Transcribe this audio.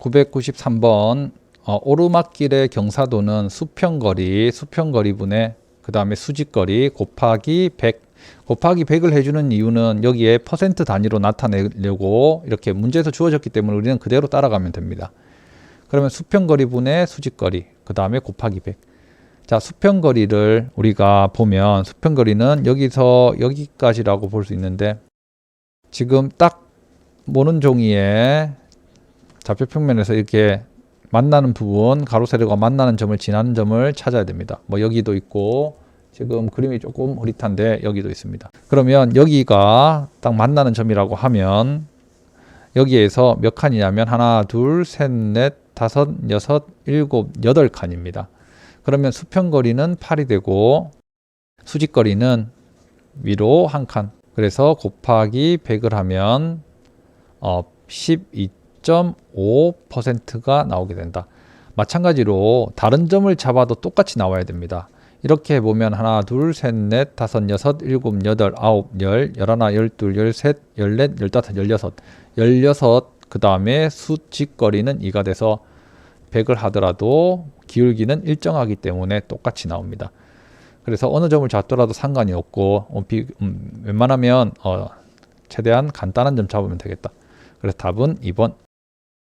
993번 어, 오르막길의 경사도는 수평거리, 수평거리분의 그 다음에 수직거리 곱하기 100 곱하기 100을 해주는 이유는 여기에 퍼센트 단위로 나타내려고 이렇게 문제에서 주어졌기 때문에 우리는 그대로 따라가면 됩니다. 그러면 수평거리분의 수직거리 그 다음에 곱하기 100 자, 수평거리를 우리가 보면 수평거리는 여기서 여기까지라고 볼 수 있는데 지금 딱 모는 종이에 좌표 평면에서 이렇게 만나는 부분, 가로 세로가 만나는 점을 지나는 점을 찾아야 됩니다. 뭐 여기도 있고 지금 그림이 조금 흐릿한데 여기도 있습니다. 그러면 여기가 딱 만나는 점이라고 하면 여기에서 몇 칸이냐면 하나, 둘, 셋, 넷, 다섯, 여섯, 일곱, 여덟 칸입니다. 그러면 수평거리는 8이 되고 수직거리는 위로 한 칸. 그래서 곱하기 100을 하면 어, 12.5%가 나오게 된다. 마찬가지로 다른 점을 잡아도 똑같이 나와야 됩니다. 이렇게 해보면 하나, 둘, 셋, 넷, 다섯, 여섯, 일곱, 여덟, 아홉, 열, 열하나, 열둘, 열셋, 열넷, 열다섯, 열여섯, 열여섯 그 다음에 수직거리는 2가 돼서 100을 하더라도 기울기는 일정하기 때문에 똑같이 나옵니다. 그래서 어느 점을 잡더라도 상관이 없고 어, 비, 음, 웬만하면 어, 최대한 간단한 점 잡으면 되겠다. 그래서 답은 2번